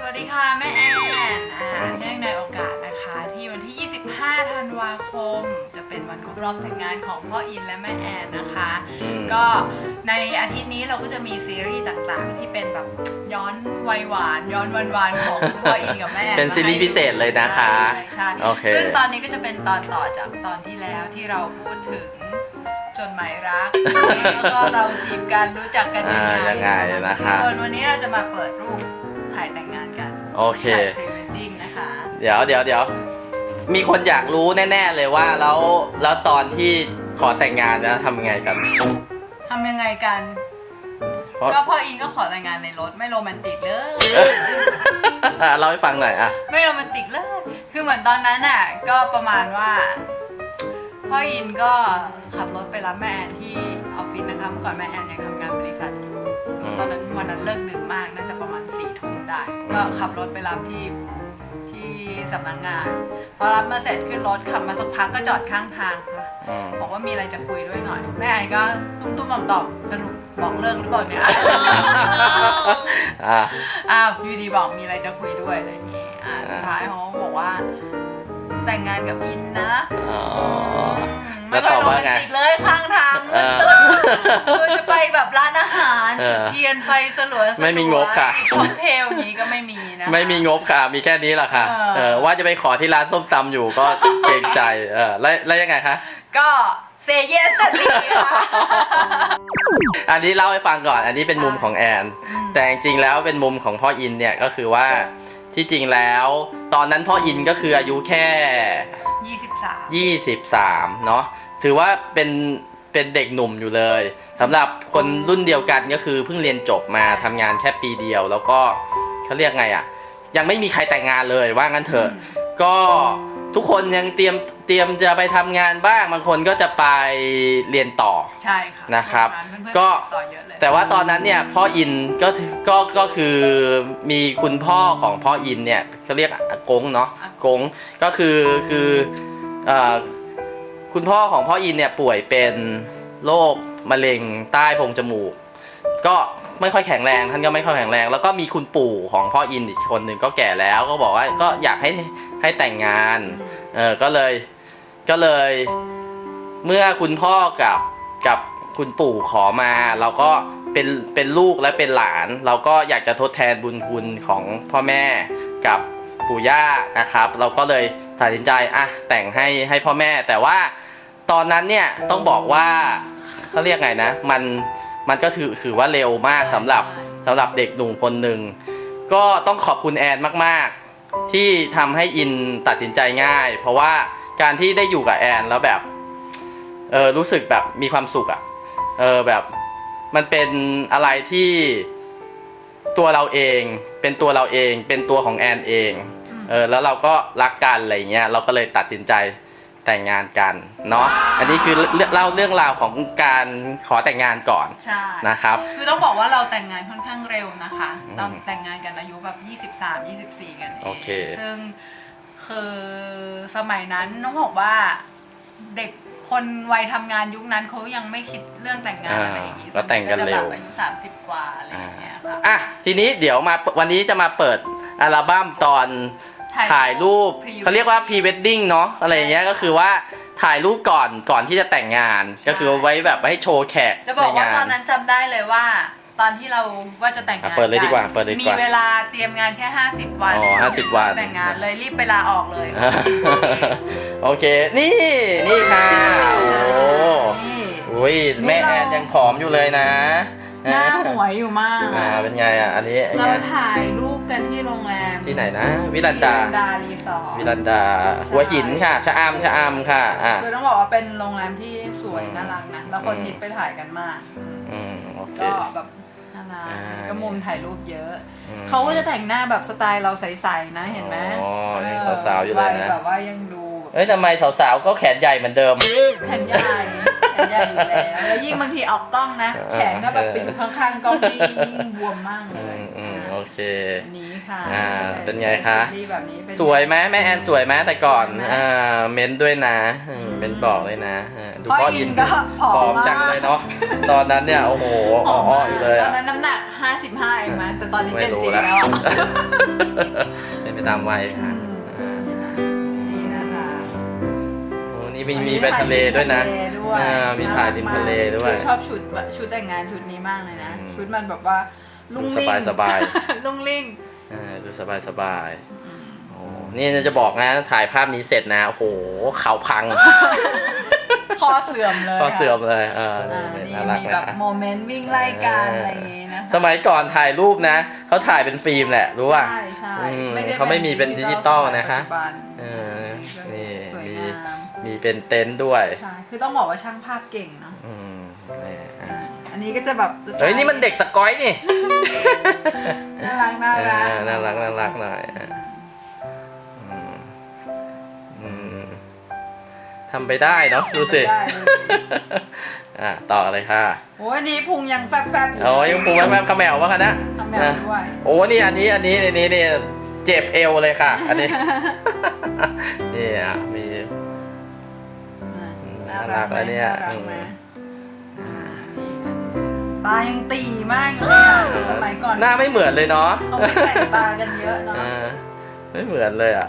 สวัสดีค่ะ แม่แอนอ่าเนื่องในโอกาสนะคะที่วันที่ 25 ธันวาคม จะเป็นวันครบรอบแต่งงานของพ่ออินและแม่แอนนะคะอืมก็ในอาทิตย์นี้เราก็จะมีซีรีส์ต่างๆ ที่เป็นแบบย้อนวัยหวาน ย้อนวันวานๆของพ่ออินกับแม่แอนเป็นซีรีส์พิเศษเลยนะคะใช่ใช่โอเคซึ่งตอนนี้ก็จะเป็นตอนต่อจากตอนที่แล้วที่เราพูดถึงจดหมายรัก แล้วก็เราจีบกันรู้จักกันยังไงอ่ายังไงนะคะส่วนวันนี้เราจะมาเปิดรูปถ่ายแต่งงานกัน โอเค ถ่ายพรีเวดดิ้งนะคะ เดี๋ยวเดี๋ยวเดี๋ยวมีคนอยากรู้แน่ๆเลยว่าแล้วแล้วตอนที่ขอแต่งงานจะทำยังไงกัน ทำยังไงกัน เพราะ ก็พ่ออินก็ขอแต่งงานในรถไม่โรแมนติกเลย อะเล่าให้ฟังหน่อยอะ ไม่โรแมนติกเลย คือเหมือนตอนนั้นอะ ก็ประมาณว่าพ่ออินก็ขับรถไปรับแม่แอนที่ออฟฟิศนะคะ เมื่อก่อนแม่แอนยังทำ ตอนนั้นวันนั้นเลิกดื่มมากน่าจะประมาณสี่ทุ่มได้ ก็ขับรถไปรับที่ที่สำนักงาน พอรับมาเสร็จขึ้นรถขับมาสักพักก็จอดข้างทางค่ะอืมบอกว่ามีอะไรจะคุยด้วยหน่อย แม่แอนก็ตุ้มตุ้มๆตอบๆสรุปบอกเลิกหรือเปล่าเนี่ยอะอ้าวอยูดีบอกมีอะไรจะคุยด้วยอะไรอย่างงี้อ่าสุดท้ายเขาบอกว่า แต่งงานกับอินนะอ๋อมแล้ไม่วค่ตออยบโรว่าแมนไงติกเลยข้างทางเออคือจะไปแบบร้านอาหารเออจุดเทียนไฟสลัวๆไม่มีงบค่ะ ค็อกเทลอย่างนี้ก็ไม่มีนะ ไม่มีงบค่ะ มีแค่นี้แหละค่ะ เออ เออ ว่าจะไปขอที่ร้านส้มตำอยู่ก็ เกรงใจ เออ แล้วแล้วยังไงคะ ก็เซเยสทันทีค่ะ อันนี้เล่าให้ฟังก่อน อันนี้เป็นมุมของแอนอืมแต่จริงๆแล้วเป็นมุมของพ่ออินเนี่ยก็คือว่า ที่จริงแล้ว ตอนนั้นพ่ออินก็คืออายุแค่ยี่สิบสาม23 เนาะถือว่าเป็นเป็นเด็กหนุ่มอยู่เลยสำหรับคนรุ่นเดียวกันก็คือเพิ่งเรียนจบมาทำงานแค่ปีเดียว แล้วก็เขาเรียกไงอะ่ะ ยังไม่มีใครแต่งงานเลยว่างั้นเถอะ ก็ ทุกคนยังเตรียมเตรียมจะไปทำงานบ้าง บางคนก็จะไปเรียนต่อ ใช่ค่ะนะครับ เพื่อนๆก็ต่อเยอะเลยแต่ว่าตอนนั้นเนี่ยพ่ออินก็ถือก็ก็คือมีคุณพ่อของพ่ออินเนี่ยเขาเรียกอากงเนาะกงก็คือคือเอ่อคุณพ่อของพ่ออินเนี่ยป่วยเป็นโรคมะเร็งใต้โพรงจมูก ก็ไม่ค่อยแข็งแรงท่านก็ไม่ค่อยแข็งแรง แล้วก็มีคุณปู่ของพ่ออินอีกคนหนึ่งก็แก่แล้วก็บอกว่าก็อยากให้ให้แต่งงานเออก็เลยก็เลย เมื่อคุณพ่อกับกับคุณปู่ขอมาเราก็เป็นเป็นลูกและเป็นหลาน เราก็อยากจะทดแทนบุญคุณของพ่อแม่กับปู่ย่านะครับ เราก็เลยตัดสินใจอะแต่งให้ให้พ่อแม่ แต่ว่าตอนนั้นเนี่ยต้องบอกว่าเขาเรียกไงนะ มัน มันก็ถือถือว่าเร็วมากสำหรับสำหรับเด็กหนุ่มคนหนึ่ง ก็ต้องขอบคุณแอนมากๆ ที่ทำให้อินตัดสินใจง่าย เพราะว่าการที่ได้อยู่กับแอนแล้วแบบเออรู้สึกแบบมีความสุขอะ่ะเออแบบมันเป็นอะไรที่ตัวเราเอง เป็นตัวเราเอง เป็นตัวของแอนเองเออแล้วเราก็รักกันอะไรเงี้ยเราก็เลยตัดสินใจ แต่งงานกันเนาะอันนี้คือเรื่องเล่าเรื่องราวของการขอแต่งงานก่อนใช่นะครับ คือต้องบอกว่าเราแต่งงานค่อนข้างเร็วนะคะอืมเราแต่งงานกันอายุแบบ 23 24 กันเองโอเคซึ่งคือสมัยนั้นต้องบอกว่าเด็กคนวัยทำงานยุคนั้นเขายังไม่คิดเรื่องแต่งงานอะไรอย่างงี้ก็แต่งกันเร็วส่นใหญ่ก็จะแบบอายุ30กว่าอะไรอย่างเงี้ยค่ะอะทีนี้เดี๋ยวมาวันนี้จะมาเปิดอัลบั้มตอน ถ่ายรูป Pre-wedding เขาเรียกว่าพรีเวดดิ้งเนาะอะไรอย่างเงี้ยก็คือว่าถ่ายรูปก่อนก่อนที่จะแต่งงาน ก็คือไว้แบบให้โชว์แขกจะบอกในว่างาตอนนนั้นจำได้เลยว่า ตอนที่เราว่าจะแต่งงานอะเปิดเลยดีกว่าเปิดเลยดีกว่ามีเวลาเตรียมงานแค่ 50 วันอ๋อ50วัน แต่งงานเลยรีบไปลาออกเลยโอเค นี่นี่ค่ะ โอ้นี่โหแม่แอนยังผอมอยู่เลยนะ หน้าหวยอยู่มากอ่าเป็นไงอะอันนี้เราถ่ายรูปกันที่โรงแรมที่ไหนนะ วิลันดาวิลันดารีสอร์ทวิลันดาหัวหินค่ะชะอำชะอำค่ะอะคือต้องบอกว่าเป็นโรงแรมที่สวยน่ารักนะแล้วคนอืมฮิตไปถ่ายกันมากอืมโอเคก็แบบน่ารักอ่าก็มุมถ่ายรูปเยอะอืมเขาก็จะแต่งหน้าแบบสไตล์เราใสๆนะเห็นไหมอ๋อยังเสาวๆอยู่เลยนะวัแบบว่ายังดูเอ้ยทำไมสาวๆก็แขนใหญ่เหมือนเดิมแขนใหญ่แขน ใหญ่อยู่แล้วแล้วยิ่งบางทีออกกล้องนะ แขนก็แบบไปอยู่ข้างๆกล้องที่ยิ่งบวมมากเลอืยมอืมโอเค อันนี้ค่ะอ่าเป็นไงคะที่แบบนี้เป็น สวยไหมแม่แอนสวยไหมแต่ก่อนสวยไหมอ่าเม้นด้วยนะอืมเม้นบอกเลยนะอ่าดูพ่อพ่ออิอินนก็ผอมผอมมาก จังเลยเนาะตอนนั้นเนี่ยโอ้โหผอ้อมอมากๆอยู่เลยตออะนนั้นน้ำหนัก 55 เองมั้งแต่ตอนนี้ ไม่รู้70ละแล้วอะ เป็นไปตามวัยค่ะ มีมีไปทะเลด้วยนะทะเลด้วยอ่ามีถ่ายริมทะเลด้วย คือชอบชุดแบบชุดแต่งงานชุดนี้มากเลยนะ อืม ชุดมันแบบว่าลุ่งสลิ่งบายสบายลุ่งลิ่งอ่าดูสบายสบายโอ้นี่จะบอกนะถ่ายภาพนี้เสร็จนะโอ้โหเข่าพังคอเสื่อมเลยก็เสื่อมเลยเอออ่านี่น่ารักมีนะแบบโมเมนต์วิ่งไล่กันอะไรอย่างงี้นะคะ สมัยก่อนถ่ายรูปนะเขาถ่ายเป็นฟิล์มแหละรู้ป่ะ ใช่ใช่อืมด้เขาไม่มีเป็นดิจิตอลนะคะปัจจุบันเออนี่สวยมีงาม มีเป็นเต็นท์ด้วย ใช่ คือต้องบอกว่าช่างภาพเก่งเนาะ อืมนี่อะอันนี้ก็จะแบบเฮ้ยนี่มันเด็กสกอยนี่ น่ารักน่ารัก อ่าน่ารักน่ารักหน่อยอะอืมอืมทำไปได้เนาะดูสิได้เลยอะต่อเลยค่ะ โอ้ยอันนี้พุงยังแฟบๆอยู่โอ้ยยังปูแม่ขมแมววะคะนะทำแบบด้วย โอ้นี่อันนี้อันนี้อันนี้นี่เจ็บเอวเลยค่ะ อันนี้ นี่อะมี น่ารักไหมนะเนี่ยารักไหมอืมตายังตีมากเลยอะสมัยก่อนหน้าไม่เหมือนเลยเนาะเขาไม่แต่งตากันเยอะเนาะอ่าไม่เหมือนเลยอะ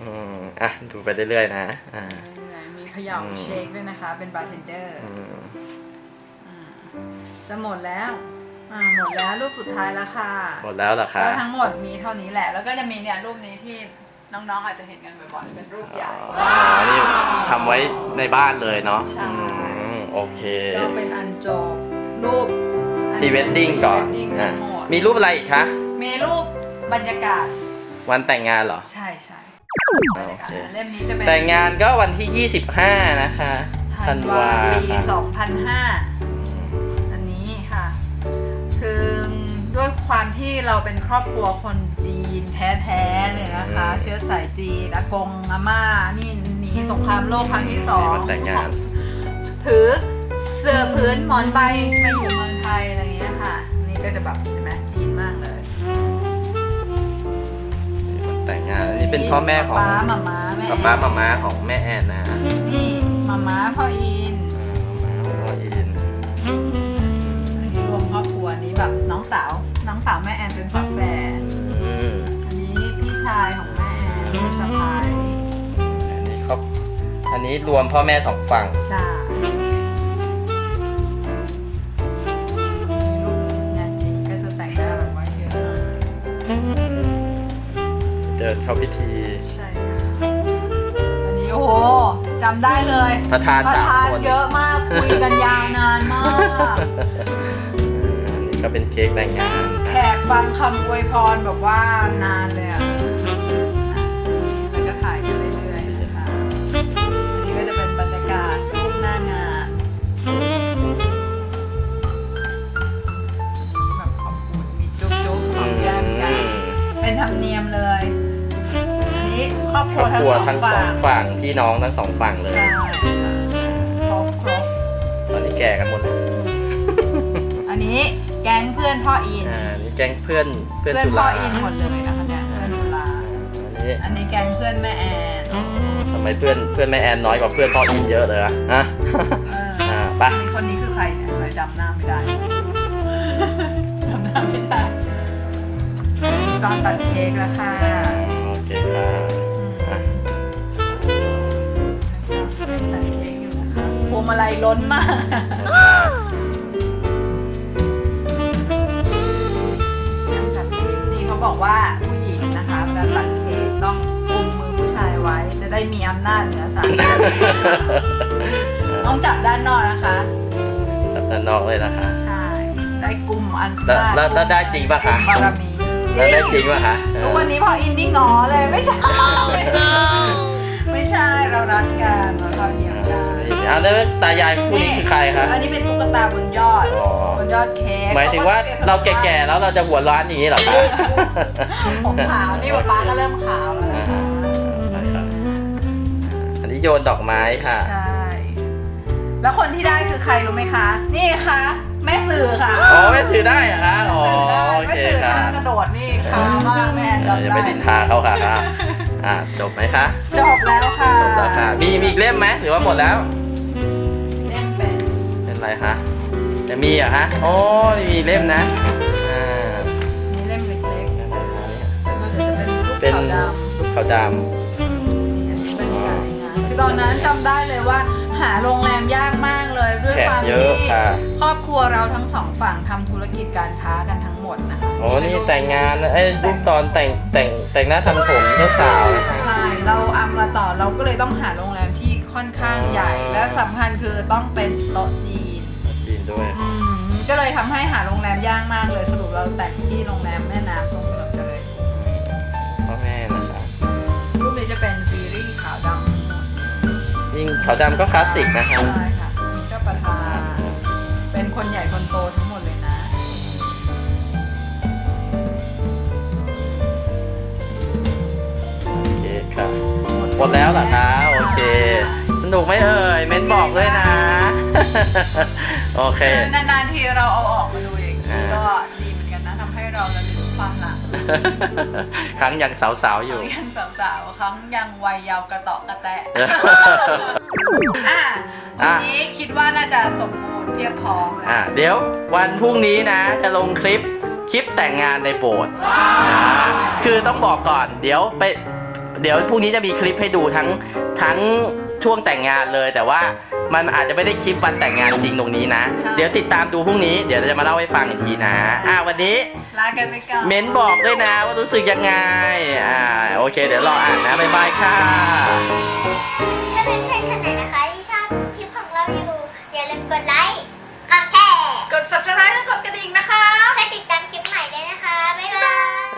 อืมอะดูไปเรื่อยๆนะอ่ามีเขย่าอืมเชคด้วยนะคะ เป็นบาร์เทนเดอร์ อืมจะหมดแล้ว อ่า หมดแล้วรูปสุดท้ายแล้วค่ะ หมดแล้วเหรอคะ ก็ทั้งหมดมีเท่านี้แหละ แล้วก็จะมีเนี่ยรูปนี้ที่ น้องๆอาจจะเห็นกันบ่อยๆเป็นรูปใหญ่ อ๋อนี่ทำไว้ในบ้านเลยเนาะใช่ อืมโอเคก็เป็นอันจบรูปพรีเวดดิ้งก่อนพรีเวดดิ้งอะทั้งหมดมีรูปอะไรอีกคะ มีรูปบรรยากาศ วันแต่งงานเหรอ ใช่ใช่บรรยากาศโอเค เล่มนี้จะเป็นแต่งงานก็วันที่ 25 นะคะธันวาปีค่ะ2005อันนี้ค่ะ คือด้วยความที่เราเป็นครอบครัวคนจีน แท้ๆเลยนะคะ เชื้อสายจีนอากงอาม่านี่หนีสงครามโลกครั้งที่สองวันแต่งงาน ถือเสื้อพื้นหมอนใบมาอยู่เมืองไทยอะไรอย่างเงี้ยค่ะ นี่ก็จะแบบเห็นไหมจีนมากเลยวันแต่งงานอันนี้เป็นพ่อแม่ของป๊าหมาม้าแม่ป๊าป๊ามาม้าของแม่แอนนะนี่หมาม้าพ่ออินมาของพ่ออิน อันนี้รวมครอบครัวอันนี้แบบน้องสาว น้องสาวแม่แอนเป็นฝาแฝ นนี้รวมพ่อแม่สองฝั่ง ใช่ลูกงานจริงก็จะแต่งหน้าแบบว่าเยอะหน่อยเดินเข้าพิธีใช่ค่ะอันนี้โอ้โหจำได้เลย ประธานประสามธานคนเยอะมากคุยกันยาวนานมาก อันนี้ก็เป็นเค้กแต่งงานแขกฟังคำอวยพรแบบว่านานเลยอะ รอบคครัรวอบทั้คงรัวสองทั้งสฝ่าองยฝั่งพี่น้องทั้งสองฝั่งเลย ใช่ค่ะครบครบตอนนี้แก่กันหมดแล้วอันนี้แก๊งเพื่อนพ่ออิน อ่านี่แก๊งเพื่อนเพื่อนเพื่อนจุพ่อฬาอินหมดเลยนะคะเนี่ยเพื่อนจุฬาอันนี้อันนี้แก๊งเพื่อนแม่แอนทำไมเพื่อนเพื่อนแม่แอนน้อยกว่าเพื่อนพ่ออินเยอะเลยอะฮะ เอออ่าไปอันนี้คนนี้คือใครเนี่ยทำไมจำหน้าไม่ได้ จำหน้าไม่ได้ตอนตัดเค้กแล้วค่ะ โอเคค่ะอืมอะ วงมาลัยล้นมากนั่งตัดเค้กนี่เขาบอกว่าผู้หญิงนะคะเวลาตัดเค้กต้องกุมมือผู้ชายไว้ จะได้มีอำนาจเหนือสามีต้องจับด้านนอกนะคะจับด้านนอกเลยนะคะ ใช่ ได้กลุ่มอันแล้วแล้วแล้วได้จริงปะคะ บารมีแล้วได้จริงปะคะเอทุกอวันนี้พออินนี่งอเลยไม่ใช่ ไม่ใช่เรารักกันเราเท่าเทียมกัน เอาแล้วตายายคู่นี้คือใครคะอันนี้เป็นตุ๊กตาบนยอดอ๋อบนยอดเค้กหมายถึงว่าเราแก่ๆแล้วเราจะหัวร้านอย่างนี้เหรอคะๆผมขาวนี่ป๊าป๊าก็เริ่มขาวแล้วนะคะอันนี้โยนดอกไม้ค่ะ ใช่ แล้วคนที่ได้คือใครรู้ไหมคะ นี่ค่ะแม่สื่อค่ะ อ๋อไม่ซื้อได้เหรอคะอ๋อโอแม่เคสื่อค่ะท่ากระโดดนี่ค่ะมากแม่เออจำอย่าได้ไปดินทาเขาค่ะอะอะจบไหมคะ จบแล้วค่ะ จบแล้วค่ะ มีมีอีกเล่มไหมหรือว่าหมดแล้วเล่นเป็น เป็นไรคะจะมีเหรอะคะโอ้ยมีเล่มนะอ่านี่เล่มเล็กอะไรคะเนี่ยๆมันจะเป็นรูปเป็นขาวดรูปขาวดำสีอันนี้เป็นใหญ่นะคือตอนนั้นจำได้เลยว่า หาโรงแรมยากมากเลยำด้วยแขคกวามเยที่อะค่ะครอบครัวเราทั้งสองฝั่งทำธุรกิจการค้ากันทั้งหมดนะคะโอ้นี่แต่งงานนะเอ้ยรูปตอนแต่งแต่งแต่งหน้าทำผมเจ้าสาวนะคะใช่เราอัมมาต่อเราก็เลยต้องหาโรงแรมที่ค่อนข้างใหญ่อ๋อและสำคัญคือต้องเป็นโต๊ะจีนจีนด้วยอืม ก็เลยทำให้หาโรงแรมยากมากเลยสรุปเราแต่งที่โรงแรมแม่น้ำตรงถนนเจริญพ่อแม่นะคะรูปนี้จะเป็นซีรีส์ขาวดำทั้งหมดยิ่งขาวดำก็คลาสสิกนะคะใช่ค่ะนี่ก็ประธานเป็นคนใหญ่คนโตทั้งหมดเลยนะ โอเคค่ะหมดแล้วเหรอคะ โอเค สนุกไหมเอ่ย เม้นบอกด้วยนะ โอเค นานๆทีเราเอาออกมาดูอย่างนี้อ่าก็ดีเหมือนกันนะทำให้เราระลึกความหลังครั้งยังสาวๆอยู่ ครั้งยังสาวๆครั้งยังวัยเยาว์กระเตาะกระแตะอะวันนี้คิดว่าน่าจะสมบูรณ์เพียบพร้อมแล้วอะเดี๋ยววันพรุ่งนี้นะ จะลงคลิปคลิปแต่งงานในโบสถ์อ่าคือต้องบอกก่อน เดี๋ยวไป เดี๋ยวพรุ่งนี้จะมีคลิปให้ดูทั้งทั้ง ช่วงแต่งงานเลย แต่ว่ามันอาจจะไม่ได้คลิปวันแต่งงานจริงตรงนี้นะเดี๋ยวติดตามดูพรุ่งนี้เดี๋ยวจะมาเล่าให้ฟังอีกทีนะอ่าวันนี้ ลากันไปก่อนเม้นบอกด้วยนะว่ารู้สึกยังไง อ่า โอเค เดี๋ยวรออ่านนะ บ๊ายบายค่ะ ถ้าเป็นเพื่คนไหนนะคะ ที่ชอบคลิปของเราอยู่ อย่าลืมกดไลค์ กดแชร์กด subscribe และกดกระดิ่งนะคะ เพื่อติดตามคลิปใหม่ด้วยนะคะ บ๊ายบาย